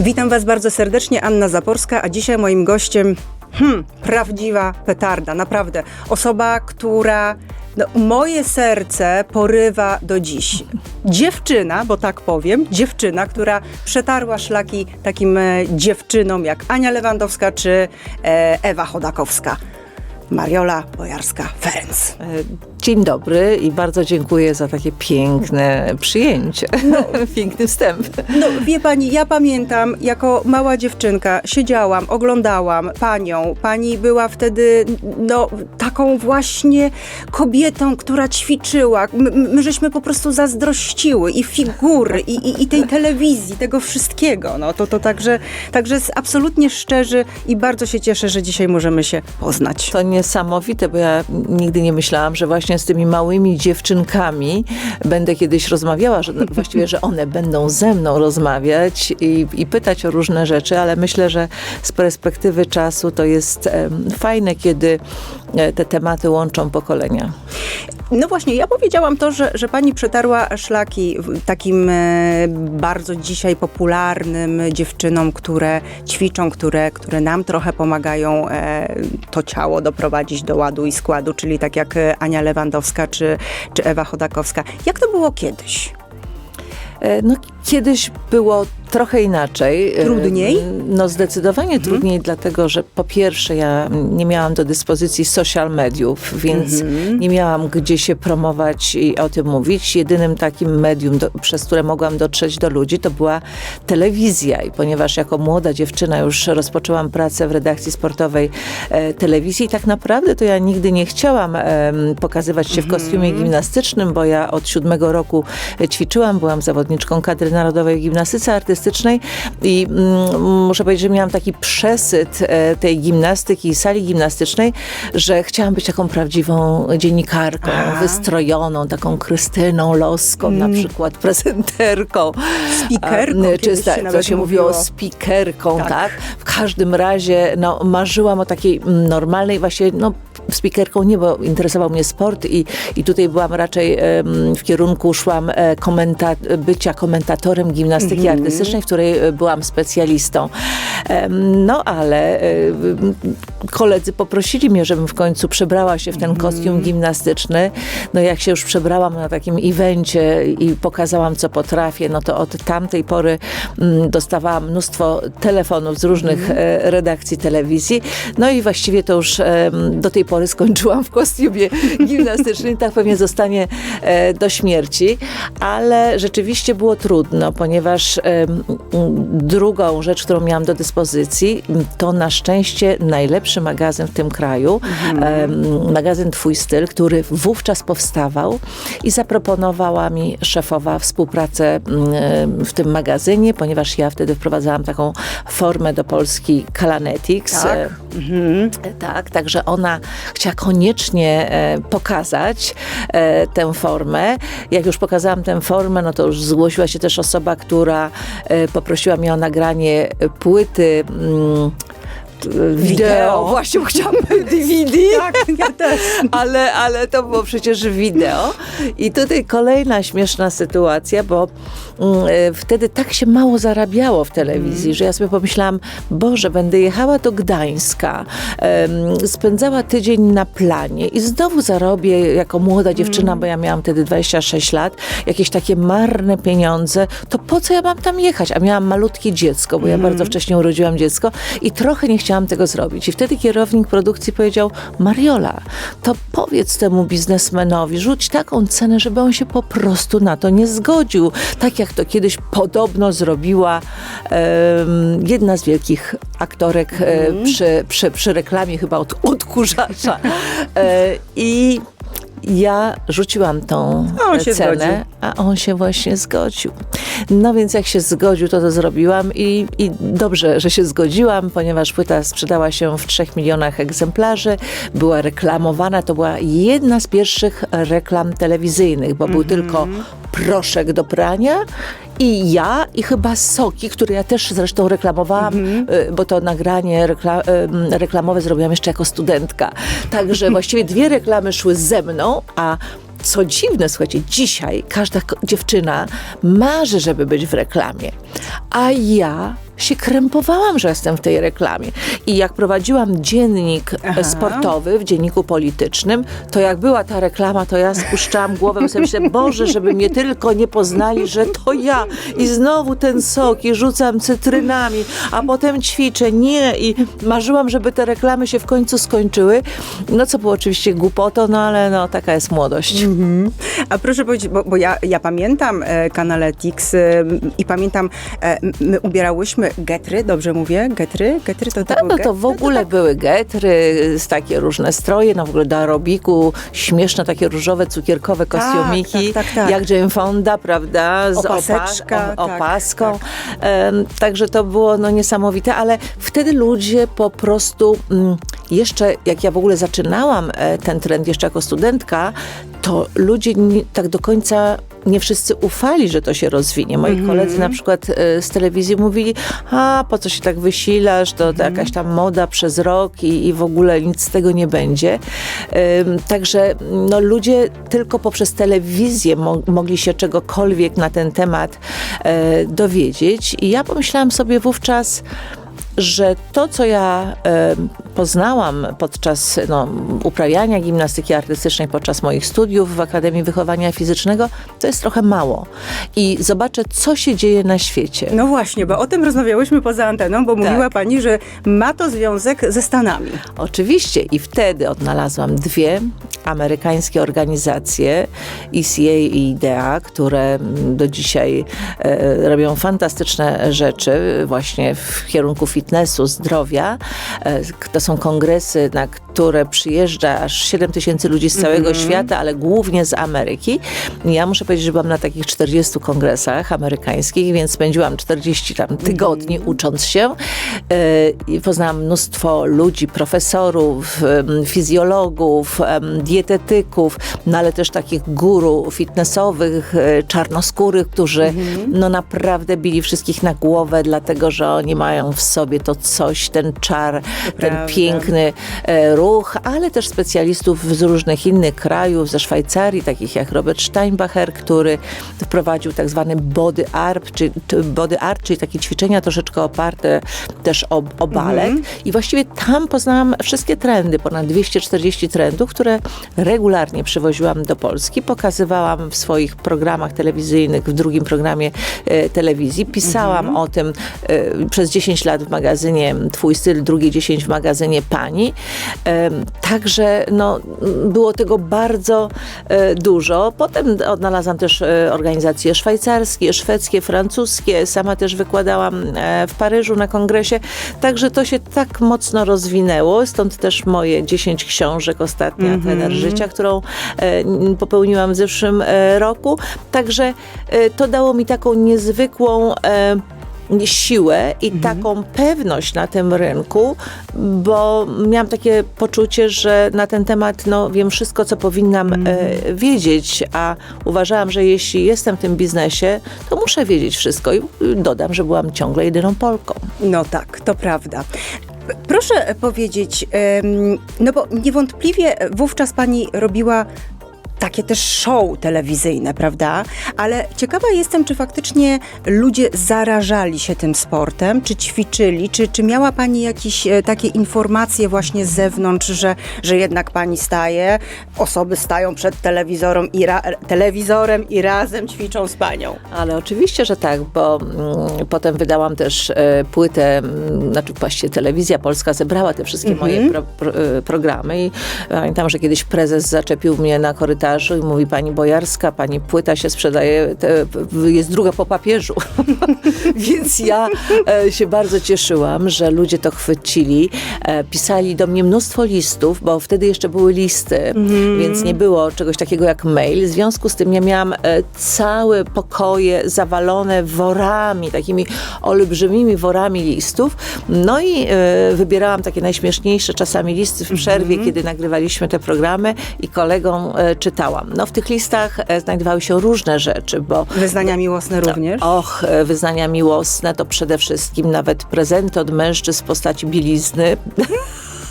Witam Was bardzo serdecznie, Anna Zaporska, a dzisiaj moim gościem hmm, prawdziwa petarda, naprawdę. Osoba, która no, moje serce porywa do dziś. Dziewczyna, bo tak powiem, dziewczyna, która przetarła szlaki takim e, dziewczynom jak Ania Lewandowska czy e, Ewa Chodakowska. Mariola Bojarska-Ferenc. E, Dzień dobry i bardzo dziękuję za takie piękne przyjęcie. Piękny wstęp. No wie pani, ja pamiętam, jako mała dziewczynka siedziałam, oglądałam panią. Pani była wtedy no, taką właśnie kobietą, która ćwiczyła. My, my żeśmy po prostu zazdrościły i figury, i, i, i tej telewizji, tego wszystkiego. No to, to także, także jest absolutnie szczerzy i bardzo się cieszę, że dzisiaj możemy się poznać. To niesamowite, bo ja nigdy nie myślałam, że właśnie z tymi małymi dziewczynkami będę kiedyś rozmawiała, że właściwie, że one będą ze mną rozmawiać i, i pytać o różne rzeczy, ale myślę, że z perspektywy czasu to jest em, fajne, kiedy e, te tematy łączą pokolenia. No właśnie, ja powiedziałam to, że, że pani przetarła szlaki takim e, bardzo dzisiaj popularnym dziewczynom, które ćwiczą, które, które nam trochę pomagają e, to ciało doprowadzić do ładu i składu, czyli tak jak e, Ania Lewandowska czy, czy Ewa Chodakowska. Jak to było kiedyś? E, No, kiedyś było trochę inaczej. E, Trudniej? No zdecydowanie trudniej, dlatego że po pierwsze ja nie miałam do dyspozycji social mediów, więc nie miałam gdzie się promować i o tym mówić. Jedynym takim medium, do, przez które mogłam dotrzeć do ludzi, to była telewizja. I ponieważ jako młoda dziewczyna już rozpoczęłam pracę w redakcji sportowej e, telewizji, tak naprawdę to ja nigdy nie chciałam em, pokazywać się w kostiumie gimnastycznym, bo ja od siódmego roku e, ćwiczyłam, byłam zawodniczką kadry narodowej w gimnastyce artystycznej i mm, muszę powiedzieć, że miałam taki przesyt e, tej gimnastyki i sali gimnastycznej, że chciałam być taką prawdziwą dziennikarką, A. wystrojoną, taką Krystyną Loską na przykład, prezenterką. Spikerką A, Czy się nawet się mówiło mówiło. spikerką, Tak. tak. W każdym razie no, marzyłam o takiej mm, normalnej właśnie, no spikerką nie, bo interesował mnie sport i, i tutaj byłam raczej w kierunku, szłam e, komenta- bycia komentatorem gimnastyki Mhm. artystycznej, w której e, byłam specjalistą. No ale e, koledzy poprosili mnie, żebym w końcu przebrała się w ten kostium gimnastyczny. No jak się już przebrałam na takim evencie i pokazałam, co potrafię, no to od tamtej pory mm, dostawałam mnóstwo telefonów z różnych e, redakcji telewizji. No i właściwie to już do tej pory skończyłam w kostiumie gimnastycznym. Tak pewnie zostanie e, do śmierci. Ale rzeczywiście było trudno, ponieważ drugą rzecz, którą miałam do dyspozycji, to na szczęście najlepszy magazyn w tym kraju, em, magazyn Twój Styl, który wówczas powstawał i zaproponowała mi szefowa współpracę w tym magazynie, ponieważ ja wtedy wprowadzałam taką formę do Polski Kalanetics. Tak. E, tak, także ona chciała koniecznie e, pokazać e, tę formę. Jak już pokazałam tę formę, no to już zgłosiła się też osoba, która e, poprosiła mnie o nagranie płyty. Mm, wideo. Właśnie chciałam DVD. Tak, ja też. Ale, ale to było przecież wideo. I tutaj kolejna śmieszna sytuacja, bo wtedy tak się mało zarabiało w telewizji, że ja sobie pomyślałam, Boże, będę jechała do Gdańska, spędzała tydzień na planie i znowu zarobię jako młoda dziewczyna, bo ja miałam wtedy 26 lat, jakieś takie marne pieniądze, to po co ja mam tam jechać? A miałam malutkie dziecko, bo ja bardzo wcześnie urodziłam dziecko i trochę nie chciałam tego zrobić. I wtedy kierownik produkcji powiedział, Mariola, to powiedz temu biznesmenowi, rzuć taką cenę, żeby on się po prostu na to nie zgodził. Tak jak to kiedyś podobno zrobiła em, jedna z wielkich aktorek e, przy, przy, przy reklamie chyba od odkurzacza. E, I ja rzuciłam tą A on się cenę, zgodził. a on się właśnie zgodził. No więc jak się zgodził, to to zrobiłam i, i dobrze, że się zgodziłam, ponieważ płyta sprzedała się w 3 milionach egzemplarzy, była reklamowana, to była jedna z pierwszych reklam telewizyjnych, bo był tylko proszek do prania i ja, i chyba soki, które ja też zresztą reklamowałam, y, bo to nagranie rekla, reklamowe zrobiłam jeszcze jako studentka. Także właściwie dwie reklamy szły ze mną, a co dziwne, słuchajcie, dzisiaj każda dziewczyna marzy, żeby być w reklamie, a ja się krępowałam, że jestem w tej reklamie. I jak prowadziłam dziennik e, Aha. sportowy w dzienniku politycznym, to jak była ta reklama, to ja spuszczałam głowę i sobie myślę, Boże, żeby mnie tylko nie poznali, że to ja. I znowu ten sok i rzucam cytrynami, a potem ćwiczę. Nie. I marzyłam, żeby te reklamy się w końcu skończyły. No co było oczywiście głupotą, no ale no taka jest młodość. A proszę powiedzieć, bo, bo ja, ja pamiętam e, Kanaletix e, i pamiętam, e, my ubierałyśmy getry, dobrze mówię? Getry? Getry to, to Tak, no to w ogóle były getry, z takie różne stroje, no w ogóle do aerobiku, śmieszne takie różowe, cukierkowe kostiumiki, tak, tak, tak. jak Jane Fonda, prawda, z Opaseczka, opa- tak, opaską. Em, Także to było no niesamowite, ale wtedy ludzie po prostu, mm, jeszcze jak ja w ogóle zaczynałam e, ten trend jeszcze jako studentka, to ludzie nie, tak do końca nie wszyscy ufali, że to się rozwinie. Moi Mhm. koledzy na przykład e, z telewizji mówili, a po co się tak wysilasz, to, to jakaś tam moda przez rok i, i w ogóle nic z tego nie będzie. Ym, Także no, ludzie tylko poprzez telewizję mo- mogli się czegokolwiek na ten temat e, dowiedzieć i ja pomyślałam sobie wówczas, że to, co ja e, poznałam podczas no, uprawiania gimnastyki artystycznej, podczas moich studiów w Akademii Wychowania Fizycznego, to jest trochę mało. I zobaczę, co się dzieje na świecie. No właśnie, bo o tym rozmawiałyśmy poza anteną, bo mówiła Tak. pani, że ma to związek ze Stanami. Oczywiście i wtedy odnalazłam dwie amerykańskie organizacje, ECA i IDEA, które mm, do dzisiaj e, robią fantastyczne rzeczy właśnie w kierunku fitnessu, zdrowia. E, to są kongresy, na które przyjeżdża aż 7 tysięcy ludzi z całego świata, ale głównie z Ameryki. Ja muszę powiedzieć, że byłam na takich 40 kongresach amerykańskich, więc spędziłam 40 tam tygodni ucząc się. E, I poznałam mnóstwo ludzi, profesorów, fizjologów, dietetyków, no ale też takich guru fitnessowych, e, czarnoskórych, którzy no naprawdę bili wszystkich na głowę, dlatego że oni mają w sobie to coś, ten czar, ten prawda. piękny e, ruch, ale też specjalistów z różnych innych krajów, ze Szwajcarii, takich jak Robert Steinbacher, który wprowadził tak zwany body art, czy, body art, czyli takie ćwiczenia troszeczkę oparte też o, o balet. I właściwie tam poznałam wszystkie trendy, ponad 240 trendów, które regularnie przywoziłam do Polski, pokazywałam w swoich programach telewizyjnych, w drugim programie e, telewizji, pisałam o tym e, przez 10 lat w magazynie Twój styl, drugie 10 w magazynie Pani. Em, Także no, było tego bardzo e, dużo. Potem odnalazłam też e, organizacje szwajcarskie, szwedzkie, francuskie. Sama też wykładałam e, w Paryżu na kongresie. Także to się tak mocno rozwinęło. Stąd też moje 10 książek ostatnia Trener Życia, którą popełniłam w zeszłym roku. Także to dało mi taką niezwykłą siłę i taką pewność na tym rynku, bo miałam takie poczucie, że na ten temat no, wiem wszystko, co powinnam e, wiedzieć, a uważałam, że jeśli jestem w tym biznesie, to muszę wiedzieć wszystko i dodam, że byłam ciągle jedyną Polką. No tak, to prawda. Proszę powiedzieć, no bo niewątpliwie wówczas pani robiła takie też show telewizyjne, prawda? Ale ciekawa jestem, czy faktycznie ludzie zarażali się tym sportem, czy ćwiczyli, czy, czy miała pani jakieś e, takie informacje właśnie z zewnątrz, że, że jednak pani staje, osoby stają przed telewizorem i, ra, telewizorem i razem ćwiczą z panią. Ale oczywiście, że tak, bo mm, potem wydałam też e, płytę, mm, znaczy właściwie telewizja polska zebrała te wszystkie moje pro, pro, e, programy i pamiętam, że kiedyś prezes zaczepił mnie na korytarzu i mówi, pani Bojarska, pani płyta się sprzedaje, te, jest druga po papieżu. Więc ja e, się bardzo cieszyłam, że ludzie to chwycili. E, pisali do mnie mnóstwo listów, bo wtedy jeszcze były listy, więc nie było czegoś takiego jak mail. W związku z tym ja miałam e, całe pokoje zawalone worami, takimi olbrzymimi worami listów. No i e, wybierałam takie najśmieszniejsze czasami listy w przerwie, kiedy nagrywaliśmy te programy i kolegom e, czytałam. No w tych listach e, znajdowały się różne rzeczy, bo Wyznania miłosne również? Och, e, wyznania miłosne to przede wszystkim nawet prezenty od mężczyzn w postaci bielizny.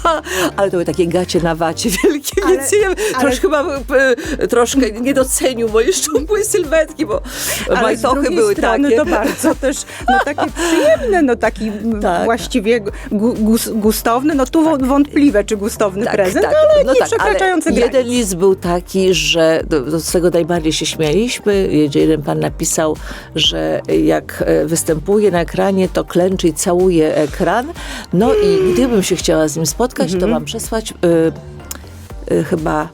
ale to były takie gacie na wacie wielkie, Ale- więc ja ale- troszkę chyba e, troszkę nie docenił mojej szczupłej sylwetki, bo Ale majtochy były strony takie. to bardzo też no, takie przyjemne, no taki Tak. właściwie gu, gus, gustowny, no tu wą- wątpliwe, czy gustowny prezent, tak. ale No nie tak, przekraczający ale granic. jeden list był taki, że do, do, z tego najbardziej się śmialiśmy. Jeden pan napisał, że jak e, występuje na ekranie, to klęczy i całuje ekran. No i gdybym się chciała z nim spotkać, Mhm. to mam przesłać y, y, chyba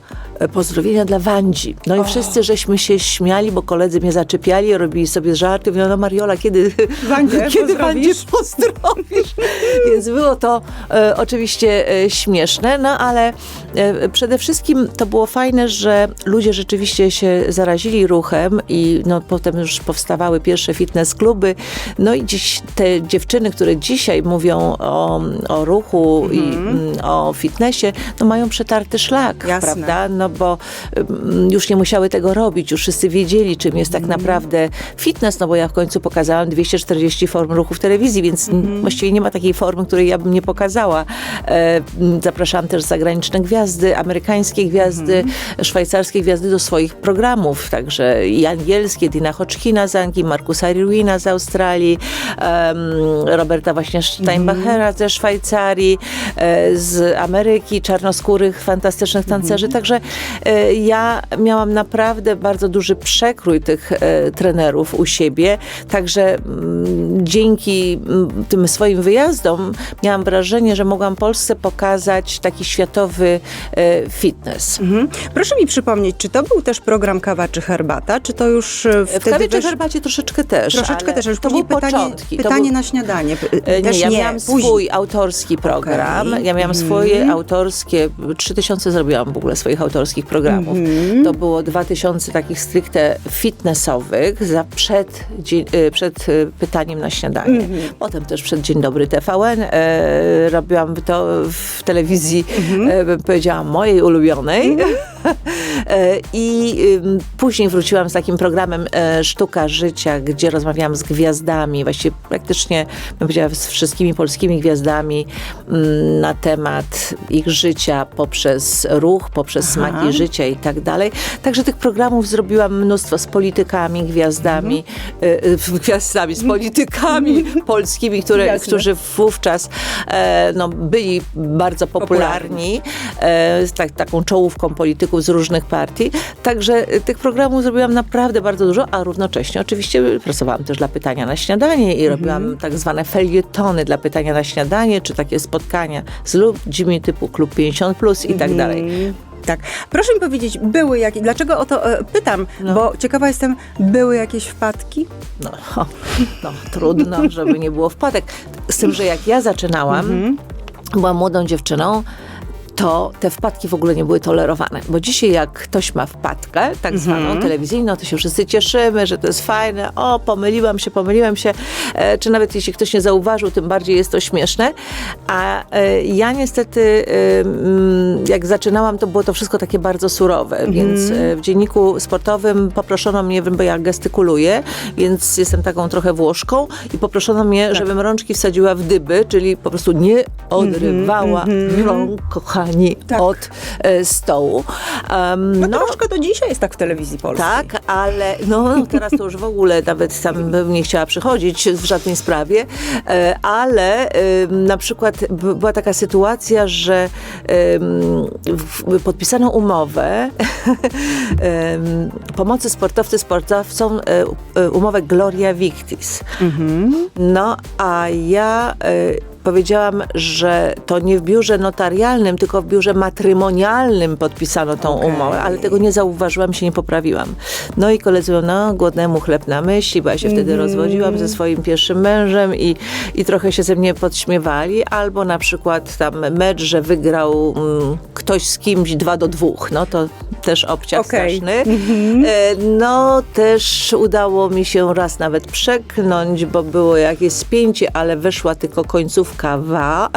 pozdrowienia dla Wandzi. No i wszyscy żeśmy się śmiali, bo koledzy mnie zaczepiali, robili sobie żarty. Mówią, no Mariola, kiedy, Wandzie kiedy Wandzie pozdrowisz? Więc było to e, oczywiście e, śmieszne, no ale e, przede wszystkim to było fajne, że ludzie rzeczywiście się zarazili ruchem i no, potem już powstawały pierwsze fitness kluby. No i dziś te dziewczyny, które dzisiaj mówią o, o ruchu i mm, o fitnessie, no mają przetarty szlak, Jasne. prawda? No bo mm, już nie musiały tego robić, już wszyscy wiedzieli, czym jest tak naprawdę fitness, no bo ja w końcu pokazałam 240 form ruchu w telewizji, więc mm, właściwie nie ma takiej formy, której ja bym nie pokazała. E, m, zapraszałam też zagraniczne gwiazdy, amerykańskie gwiazdy, szwajcarskie gwiazdy do swoich programów, także i angielskie, Dina Hodgkina z Anglii, Markusa Irwina z Australii, Roberta właśnie Steinbachera ze Szwajcarii, e, z Ameryki, czarnoskórych, fantastycznych tancerzy. Także e, ja miałam naprawdę bardzo duży przekrój tych e, trenerów u siebie. Także mm, dzięki mm, tym swoim wyjazdom miałam wrażenie, że mogłam Polsce pokazać taki światowy e, fitness. Mhm. Proszę mi przypomnieć, czy to był też program Kawa czy Herbata, czy to już e, W kawie czy herbacie troszeczkę też. Troszeczkę też, już to były pytanie, początki. Pytanie był- na śniadanie. E, Też nie, ja nie, miałam później. swój autorski program. Okej. Ja miałam Mhm. swoje autorskie, 3000 zrobiłam w ogóle swoich autorskich programów. Mhm. To było 2000 takich stricte fitnessowych za przed, dzie- e, przed e, pytaniem na śniadanie. Mhm. Potem też przed Dzień Dobry TVN. E, robiłam to w telewizji, Mhm. e, bym powiedziała, mojej ulubionej. E, I ym, później wróciłam z takim programem e, Sztuka Życia, gdzie rozmawiałam z gwiazdami, właściwie praktycznie, bym powiedziała, z wszystkimi polskimi gwiazdami mm, na temat ich życia poprzez ruch, poprzez Aha. smaki życia i tak dalej. Także tych programów zrobiłam mnóstwo z politykami, gwiazdami, e, e, gwiazdami, z politykami polskimi, które, Jasne. którzy wówczas e, no, byli bardzo popularni, e, z tak, taką czołówką polityków z różnych partii. Także e, tych programów zrobiłam naprawdę bardzo dużo, a równocześnie oczywiście pracowałam też dla pytania na śniadanie i robiłam tak zwane felietony dla pytania na śniadanie, czy takie spotkania z ludźmi typu Klub 50 plus i tak dalej. Mm, Tak. Proszę mi powiedzieć, były jakieś, dlaczego o to e, pytam, No. bo ciekawa jestem, były jakieś wpadki? No, no, trudno, żeby nie było wpadek. Z tym, że jak ja zaczynałam, byłam młodą dziewczyną, to te wpadki w ogóle nie były tolerowane. Bo dzisiaj jak ktoś ma wpadkę, tak zwaną telewizyjną, to się wszyscy cieszymy, że to jest fajne. O, pomyliłam się, pomyliłam się. E, czy nawet jeśli ktoś nie zauważył, tym bardziej jest to śmieszne. A e, ja niestety, e, mm, jak zaczynałam, to było to wszystko takie bardzo surowe. Więc e, w dzienniku sportowym poproszono mnie, bo ja gestykuluję, więc jestem taką trochę Włoszką i poproszono mnie, żebym rączki wsadziła w dyby, czyli po prostu nie odrywała rąk, kochani, Tak. od e, stołu. Em, No, troszkę do dzisiaj jest tak w telewizji polskiej. tak, ale no, teraz to już w ogóle nawet tam bym nie chciała przychodzić w żadnej sprawie, e, ale em, na przykład była taka sytuacja, że w- podpisano umowę pomocy sportowcy sportowcom, e, e, umowę Gloria Victis. No, a ja e, powiedziałam, że to nie w biurze notarialnym, tylko w biurze matrymonialnym podpisano tą Okej. umowę, ale tego nie zauważyłam, się nie poprawiłam. No i koledzy mówią, no głodnemu chleb na myśli, bo ja się wtedy rozwodziłam ze swoim pierwszym mężem i, i trochę się ze mnie podśmiewali, albo na przykład tam mecz, że wygrał mm, ktoś z kimś dwa do dwóch, no to też obciach Okej. straszny. E, No też udało mi się raz nawet przeklnąć, bo było jakieś spięcie, ale wyszła tylko końcówka wa.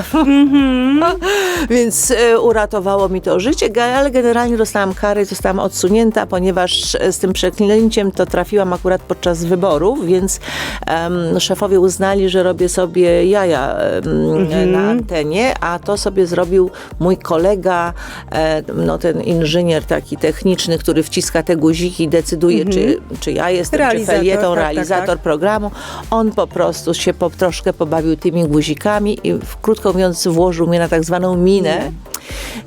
Więc e, uratowało mi to życie, ale generalnie dostałam kary, zostałam odsunięta, ponieważ e, z tym przeklęciem to trafiłam akurat podczas wyborów, więc em, szefowie uznali, że robię sobie jaja em, na antenie, a to sobie zrobił mój kolega, e, no ten inżynier taki techniczny, który wciska te guziki i decyduje, czy, czy ja jestem, Realizator, czy felieton, tak, tak, realizator tak. programu. On po prostu się po, troszkę pobawił tymi guzikami i w, krótko mówiąc włożył mnie na tak zwaną minę.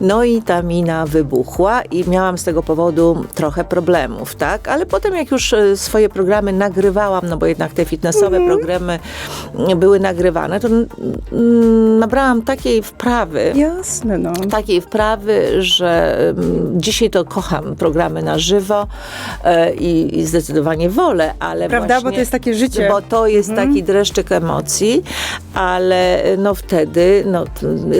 No i ta mina wybuchła i miałam z tego powodu trochę problemów, tak? Ale potem jak już e, swoje programy nagrywałam, no bo jednak te fitnessowe programy mm, były nagrywane, to mm, nabrałam takiej wprawy, Jasne, no. takiej wprawy, że mm, dzisiaj to kocham programy na żywo e, i, i zdecydowanie wolę, ale Prawda? właśnie, Bo to jest takie życie. Bo to jest Mhm. taki dreszczyk emocji, ale no wtedy no,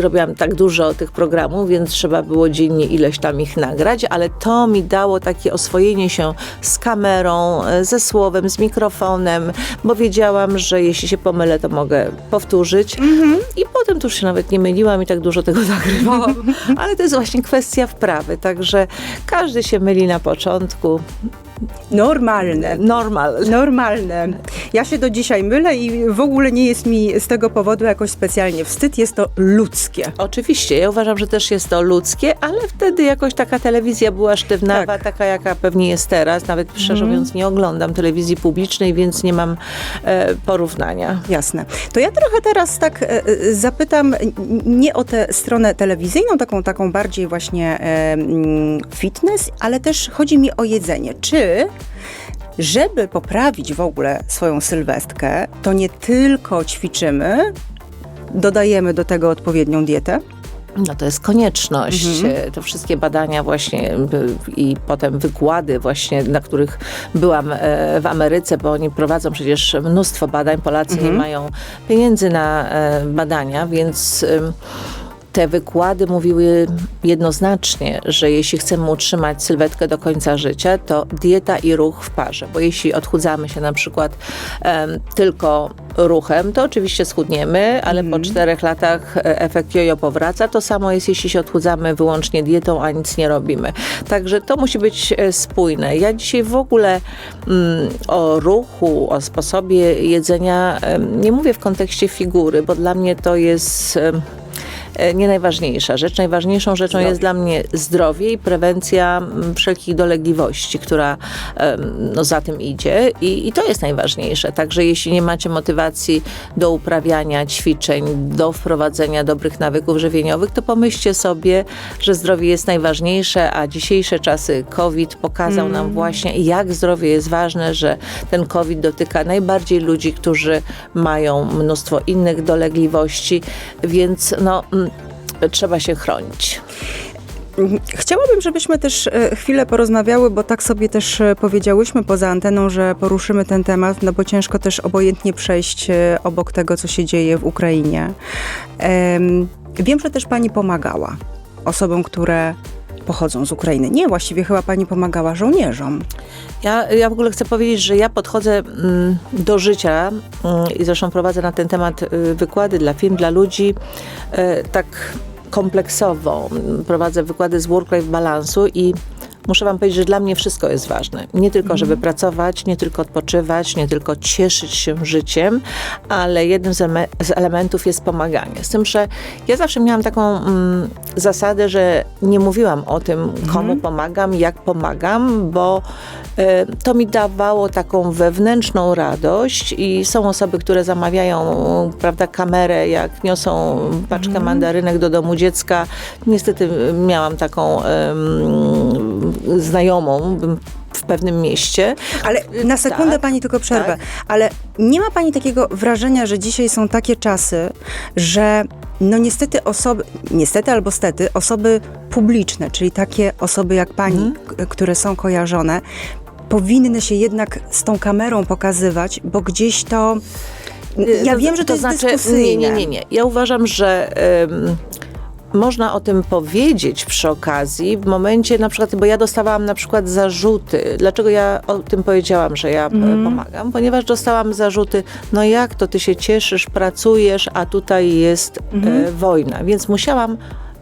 robiłam tak dużo tych programów, więc trzeba było dziennie ileś tam ich nagrać, ale to mi dało takie oswojenie się z kamerą, e, ze słowem, z mikrofonem, bo wiedziałam, że jeśli się pomylę, to mogę powtórzyć. Mhm. I potem to już się nawet nie myliłam i tak dużo tego nagrywałam. Ale to jest właśnie kwestia wprawy, także każdy się myli na początku. Normalne. Normal. Normalne. Ja się do dzisiaj mylę i w ogóle nie jest mi z tego powodu jakoś specjalnie wstyd. Jest to ludzkie. Oczywiście, ja uważam, że też jest to ludzkie, ale wtedy jakoś taka telewizja była sztywnawa, Tak. taka jaka pewnie jest teraz. Nawet szczerze mówiąc nie oglądam telewizji publicznej, więc nie mam e, porównania. Jasne. To ja trochę teraz tak e, e, zapytam nie o tę stronę telewizyjną, taką, taką bardziej właśnie e, mm, fitness, ale też chodzi mi o jedzenie. Czy żeby poprawić w ogóle swoją sylwestkę, to nie tylko ćwiczymy, dodajemy do tego odpowiednią dietę? No to jest konieczność. E, To wszystkie badania właśnie i potem wykłady właśnie, na których byłam e, w Ameryce, bo oni prowadzą przecież mnóstwo badań. Polacy nie mają pieniędzy na e, badania, więc te wykłady mówiły jednoznacznie, że jeśli chcemy utrzymać sylwetkę do końca życia, to dieta i ruch w parze. Bo jeśli odchudzamy się na przykład em, tylko ruchem, to oczywiście schudniemy, ale po czterech latach e, efekt jojo powraca. To samo jest, jeśli się odchudzamy wyłącznie dietą, a nic nie robimy. Także to musi być e, spójne. Ja dzisiaj w ogóle mm, o ruchu, o sposobie jedzenia nie mówię w kontekście figury, bo dla mnie to jest... nie najważniejsza rzecz. Najważniejszą rzeczą Zdrowie. jest dla mnie zdrowie i prewencja mm, wszelkich dolegliwości, która no, za tym idzie I, i to jest najważniejsze. Także jeśli nie macie motywacji do uprawiania ćwiczeń, do wprowadzenia dobrych nawyków żywieniowych, to pomyślcie sobie, że zdrowie jest najważniejsze, a dzisiejsze czasy COVID pokazał nam właśnie, jak zdrowie jest ważne, że ten COVID dotyka najbardziej ludzi, którzy mają mnóstwo innych dolegliwości, więc no, mm, trzeba się chronić. Chciałabym, żebyśmy też e, chwilę porozmawiały, bo tak sobie też e, powiedziałyśmy poza anteną, że poruszymy ten temat, no bo ciężko też obojętnie przejść e, obok tego, co się dzieje w Ukrainie. Em, Wiem, że też pani pomagała osobom, które pochodzą z Ukrainy. Nie, właściwie chyba pani pomagała żołnierzom. Ja, ja w ogóle chcę powiedzieć, że ja podchodzę mm, do życia mm, i zresztą prowadzę na ten temat y, wykłady dla firm, dla ludzi y, tak kompleksowo. Mm, Prowadzę wykłady z work-life balansu i muszę wam powiedzieć, że dla mnie wszystko jest ważne. Nie tylko, żeby pracować, nie tylko odpoczywać, nie tylko cieszyć się życiem, ale jednym z, eleme- z elementów jest pomaganie. Z tym, że ja zawsze miałam taką mm, zasadę, że nie mówiłam o tym, komu pomagam, jak pomagam, bo e, to mi dawało taką wewnętrzną radość i są osoby, które zamawiają prawda, kamerę, jak niosą paczkę mandarynek do domu dziecka. Niestety miałam taką em, znajomą w pewnym mieście. Ale na sekundę Tak, pani tylko przerwę. tak. Ale nie ma pani takiego wrażenia, że dzisiaj są takie czasy, że no niestety osoby, niestety albo stety, osoby publiczne, czyli takie osoby jak pani, Mhm. które są kojarzone, powinny się jednak z tą kamerą pokazywać, bo gdzieś to... Ja To- wiem, że to, jest znaczy, dyskusyjne. Nie, nie, nie, nie. Ja uważam, że można o tym powiedzieć przy okazji w momencie na przykład, bo ja dostawałam na przykład zarzuty. Dlaczego ja o tym powiedziałam, że ja e, pomagam? Ponieważ dostałam zarzuty, no jak to ty się cieszysz, pracujesz, a tutaj jest e, wojna. Więc musiałam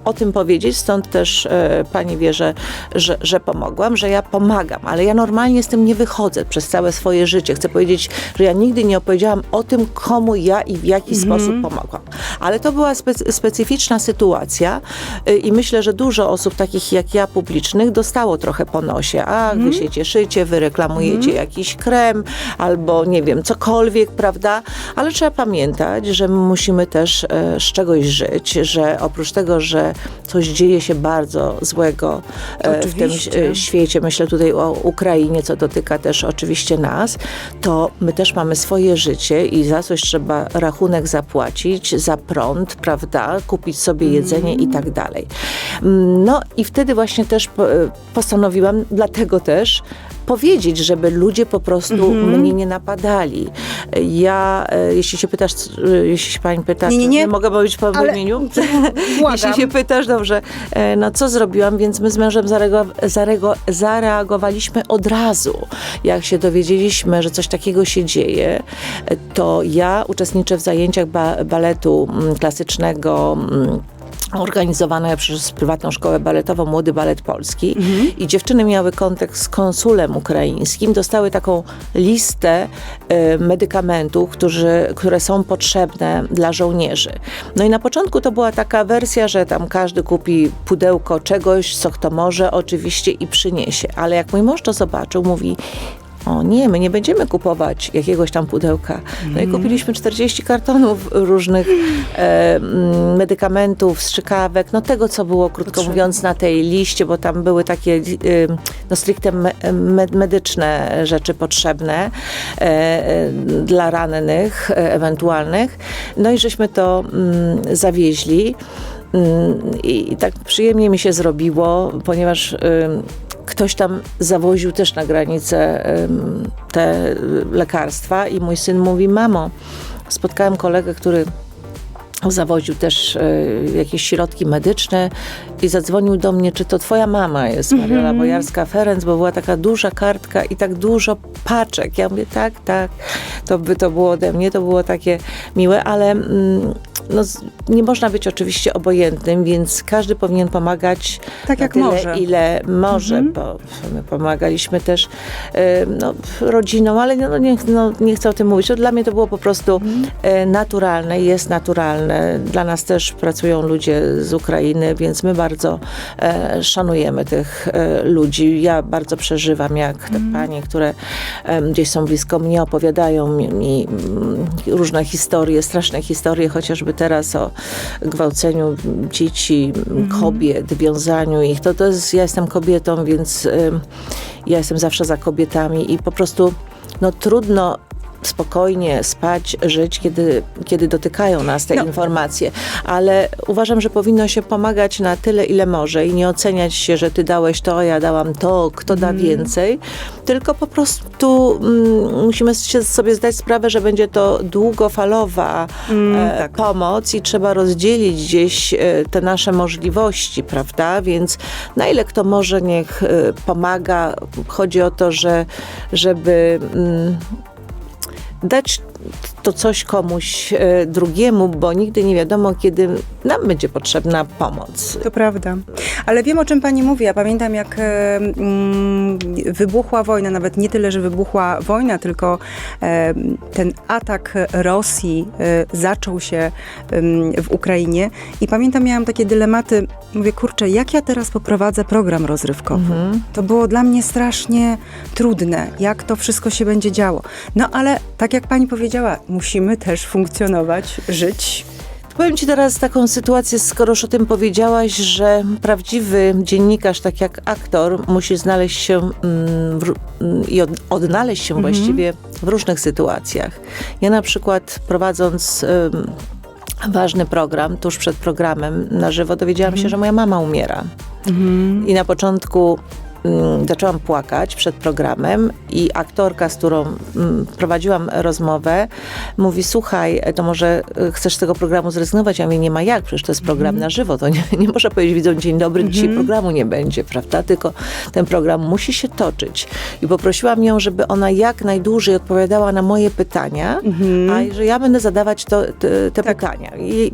o tym powiedzieć, stąd też e, pani wie, że, że, że pomogłam, że ja pomagam, ale ja normalnie z tym nie wychodzę przez całe swoje życie. Chcę powiedzieć, że ja nigdy nie opowiedziałam o tym, komu ja i w jaki sposób pomogłam. Ale to była spe- specyficzna sytuacja y, i myślę, że dużo osób takich jak ja, publicznych, dostało trochę po nosie. A, wy się cieszycie, wy reklamujecie jakiś krem albo nie wiem, cokolwiek, prawda? Ale trzeba pamiętać, że my musimy też e, z czegoś żyć, że oprócz tego, że coś dzieje się bardzo złego e, w tym Oczywiście. e, świecie, myślę tutaj o Ukrainie, co dotyka też oczywiście nas, to my też mamy swoje życie i za coś trzeba rachunek zapłacić, za prąd, prawda, kupić sobie jedzenie i tak dalej. Mm, No i wtedy właśnie też e, postanowiłam, dlatego też powiedzieć, żeby ludzie po prostu mnie nie napadali. Ja, e, jeśli się pytasz, e, jeśli się pani pyta, Nie, nie, nie. mogę mówić po Ale- imieniu? Jeśli się pytasz, dobrze, e, no co zrobiłam, więc my z mężem zarego, zarego, zareagowaliśmy od razu. Jak się dowiedzieliśmy, że coś takiego się dzieje, to ja uczestniczę w zajęciach ba baletu mm, klasycznego. Organizowane przez prywatną szkołę baletową Młody Balet Polski i dziewczyny miały kontakt z konsulem ukraińskim, dostały taką listę e, medykamentów, którzy, które są potrzebne dla żołnierzy. No i na początku to była taka wersja, że tam każdy kupi pudełko czegoś, co kto może oczywiście i przyniesie. Ale jak mój mąż to zobaczył, mówi, o nie, my nie będziemy kupować jakiegoś tam pudełka. No i kupiliśmy 40 kartonów różnych e, mm, medykamentów, strzykawek, no tego, co było, krótko Potrzebne. mówiąc, na tej liście, bo tam były takie e, no stricte me, me, medyczne rzeczy potrzebne e, e, dla rannych e, ewentualnych. No i żeśmy to mm, zawieźli. Mm, I tak przyjemnie mi się zrobiło, ponieważ ktoś tam zawoził też na granicę te y, lekarstwa i mój syn mówi, mamo, spotkałem kolegę, który zawoził też y, jakieś środki medyczne i zadzwonił do mnie, czy to twoja mama jest, Mariola Bojarska-Ferenc, bo była taka duża kartka i tak dużo paczek. Ja mówię, tak, tak, to by to było ode mnie, to było takie miłe, ale mm, no, nie można być oczywiście obojętnym, więc każdy powinien pomagać Tak jak tyle, może. ile może, bo my pomagaliśmy też no, rodzinom, ale no, nie, no, nie chcę o tym mówić. To dla mnie to było po prostu e, naturalne, jest naturalne. Dla nas też pracują ludzie z Ukrainy, więc my bardzo e, szanujemy tych e, ludzi. Ja bardzo przeżywam, jak te panie, które gdzieś są blisko mnie, opowiadają mi, mi mm, różne historie, straszne historie, chociażby teraz o gwałceniu dzieci, kobiet, wiązaniu ich. To, to jest, ja jestem kobietą, więc ja jestem zawsze za kobietami i po prostu no, trudno spokojnie spać, żyć, kiedy, kiedy dotykają nas te No. informacje. Ale uważam, że powinno się pomagać na tyle, ile może i nie oceniać się, że ty dałeś to, ja dałam to, kto da więcej, tylko po prostu mm, musimy się sobie zdać sprawę, że będzie to długofalowa e, tak. pomoc i trzeba rozdzielić gdzieś e, te nasze możliwości, prawda? Więc na ile kto może, niech e, pomaga. Chodzi o to, że żeby mm, dać to coś komuś e, drugiemu, bo nigdy nie wiadomo, kiedy nam będzie potrzebna pomoc. To prawda. Ale wiem, o czym pani mówi. Ja pamiętam, jak e, mm, wybuchła wojna, nawet nie tyle, że wybuchła wojna, tylko e, ten atak Rosji zaczął się w Ukrainie. I pamiętam, miałam takie dylematy. Mówię, kurczę, jak ja teraz poprowadzę program rozrywkowy? To było dla mnie strasznie trudne, jak to wszystko się będzie działo. No ale tak jak pani powiedziała, musimy też funkcjonować, żyć. Powiem Ci teraz taką sytuację, skoro już o tym powiedziałaś, że prawdziwy dziennikarz, tak jak aktor, musi znaleźć się mm, w, mm, i od, odnaleźć się właściwie w różnych sytuacjach. Ja na przykład prowadząc ważny program, tuż przed programem na żywo, dowiedziałam się, że moja mama umiera. I na początku zaczęłam płakać przed programem i aktorka, z którą mm, prowadziłam rozmowę, mówi, słuchaj, to może y, chcesz z tego programu zrezygnować? Ja mówię, nie ma jak, przecież to jest program na żywo, to nie, nie można powiedzieć widzom dzień dobry, dzisiaj programu nie będzie, prawda? Tylko ten program musi się toczyć. I poprosiłam ją, żeby ona jak najdłużej odpowiadała na moje pytania, a że ja będę zadawać to, te, te pytania. I,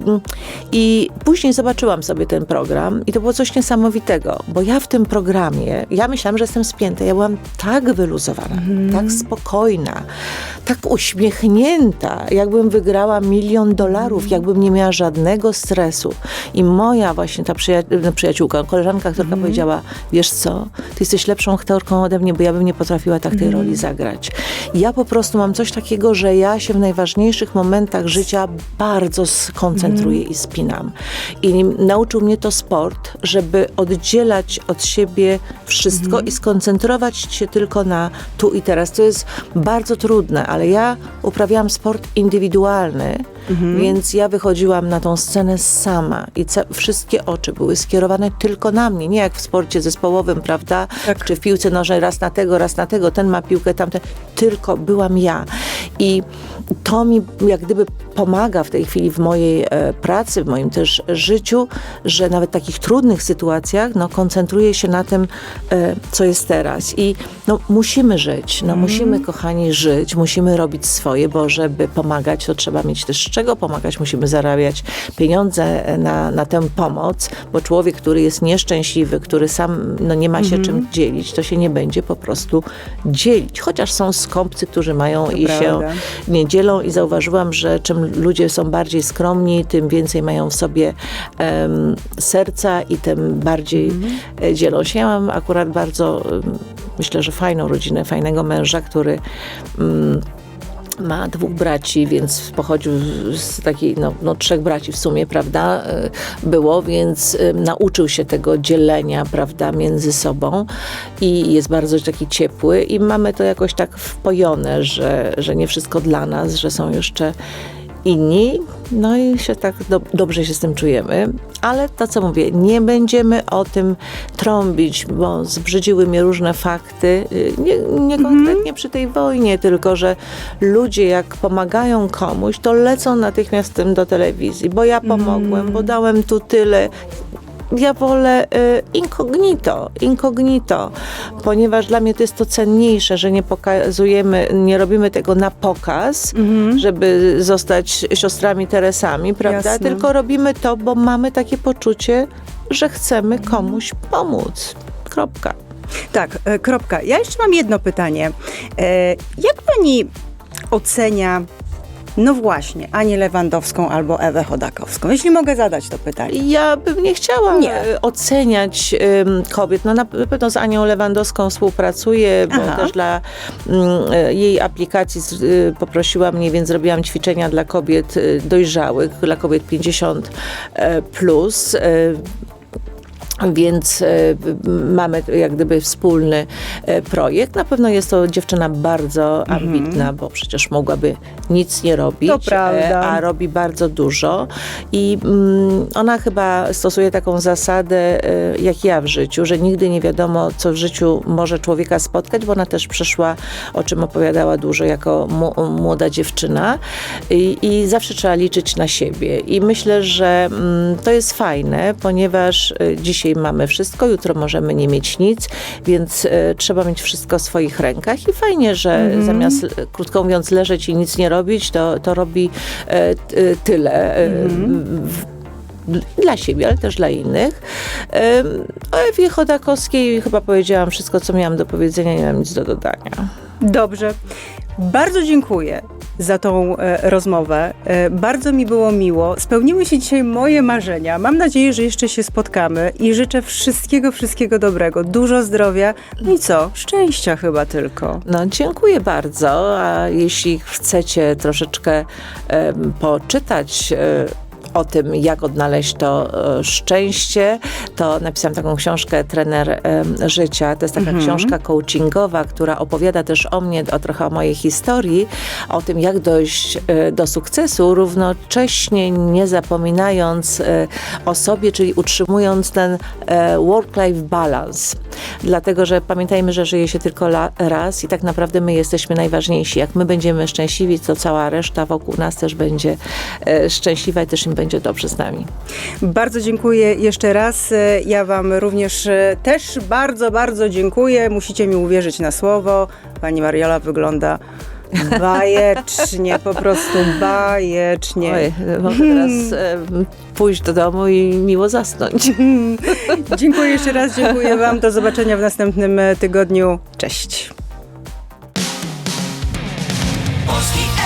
I później zobaczyłam sobie ten program i to było coś niesamowitego, bo ja w tym programie, ja myślałam, że jestem spięta, ja byłam tak wyluzowana, tak spokojna, tak uśmiechnięta, jakbym wygrała milion dolarów, jakbym nie miała żadnego stresu. I moja właśnie ta przyja- no, przyjaciółka, koleżanka, która powiedziała, wiesz co, ty jesteś lepszą aktorką ode mnie, bo ja bym nie potrafiła tak tej roli zagrać. Ja po prostu mam coś takiego, że ja się w najważniejszych momentach życia bardzo skoncentruję i spinam. I nauczył mnie to sport, żeby oddzielać od siebie wszystko i skoncentrować się tylko na tu i teraz. To jest bardzo trudne, ale ja uprawiałam sport indywidualny, więc ja wychodziłam na tą scenę sama i wszystkie oczy były skierowane tylko na mnie. Nie jak w sporcie zespołowym, prawda? Tak. Czy w piłce nożnej raz na tego, raz na tego, ten ma piłkę, tamten. Tylko byłam ja. I to mi jak gdyby pomaga w tej chwili w mojej e, pracy, w moim też życiu, że nawet w takich trudnych sytuacjach no, koncentruję się na tym, e, co jest teraz. I no, musimy żyć, no, musimy, kochani, żyć, musimy robić swoje, bo żeby pomagać, to trzeba mieć też z czego pomagać, musimy zarabiać pieniądze na, na tę pomoc, bo człowiek, który jest nieszczęśliwy, który sam no, nie ma się czym dzielić, to się nie będzie po prostu dzielić. Chociaż są skąpcy, którzy mają i się prawda. nie dzielą i zauważyłam, że czym ludzie są bardziej skromni, tym więcej mają w sobie em, serca i tym bardziej e, dzielą się. Ja mam akurat bardzo, myślę, że fajną rodzinę, fajnego męża, który mm, ma dwóch braci, więc pochodził z takiej, no, no trzech braci w sumie, prawda, e, było, więc e, nauczył się tego dzielenia, prawda, między sobą i jest bardzo taki ciepły i mamy to jakoś tak wpojone, że, że nie wszystko dla nas, że są jeszcze inni, no i się tak do, dobrze się z tym czujemy, ale to co mówię, nie będziemy o tym trąbić, bo zbrzydziły mnie różne fakty, y, nie, nie konkretnie przy tej wojnie, tylko że ludzie jak pomagają komuś, to lecą natychmiast tym do telewizji, bo ja pomogłem, bo dałem tu tyle, ja wolę y, incognito, incognito, ponieważ dla mnie to jest to cenniejsze, że nie pokazujemy, nie robimy tego na pokaz, żeby zostać siostrami Teresami, prawda? Jasne. Tylko robimy to, bo mamy takie poczucie, że chcemy komuś pomóc. Kropka. Tak, e, kropka. Ja jeszcze mam jedno pytanie. E, Jak pani ocenia, no właśnie, Anię Lewandowską albo Ewę Chodakowską? Jeśli mogę zadać to pytanie. Ja bym nie chciała Nie. e, oceniać em, kobiet. No na pewno z Anią Lewandowską współpracuję, bo Aha. też dla e, jej aplikacji z- y, poprosiła mnie, więc zrobiłam ćwiczenia dla kobiet y, dojrzałych, dla kobiet 50 e, plus. Więc e, mamy jak gdyby wspólny e, projekt. Na pewno jest to dziewczyna bardzo ambitna, bo przecież mogłaby nic nie robić, To prawda. e, a robi bardzo dużo. I mm, ona chyba stosuje taką zasadę, jak ja w życiu, że nigdy nie wiadomo, co w życiu może człowieka spotkać, bo ona też przeszła, o czym opowiadała dużo jako młoda dziewczyna i, i zawsze trzeba liczyć na siebie. I myślę, że mm, to jest fajne, ponieważ e, dzisiaj mamy wszystko, jutro możemy nie mieć nic, więc e, trzeba mieć wszystko w swoich rękach i fajnie, że zamiast, e, krótko mówiąc, leżeć i nic nie robić, to, to robi e, tyle. w, dla siebie, ale też dla innych. O Ewie Chodakowskiej chyba powiedziałam wszystko, co miałam do powiedzenia, nie mam nic do dodania. Dobrze. Bardzo dziękuję za tą e, rozmowę. E, bardzo mi było miło. Spełniły się dzisiaj moje marzenia. Mam nadzieję, że jeszcze się spotkamy i życzę wszystkiego, wszystkiego dobrego. Dużo zdrowia. No i co? Szczęścia chyba tylko. No, dziękuję bardzo, a jeśli chcecie troszeczkę poczytać e, o tym, jak odnaleźć to e, szczęście, to napisałam taką książkę Trener Życia. To jest taka książka coachingowa, która opowiada też o mnie, o trochę o mojej historii, o tym, jak dojść e, do sukcesu, równocześnie nie zapominając e, o sobie, czyli utrzymując ten work-life balance. Dlatego, że pamiętajmy, że żyje się tylko raz i tak naprawdę my jesteśmy najważniejsi. Jak my będziemy szczęśliwi, to cała reszta wokół nas też będzie szczęśliwa i też im będzie dobrze z nami. Bardzo dziękuję jeszcze raz. Ja Wam również e, też bardzo, bardzo dziękuję. Musicie mi uwierzyć na słowo. Pani Mariola wygląda bajecznie, po prostu bajecznie. Oj, mogę teraz e, pójść do domu i miło zasnąć. Dziękuję jeszcze raz, dziękuję Wam. Do zobaczenia w następnym e, tygodniu. Cześć. Polski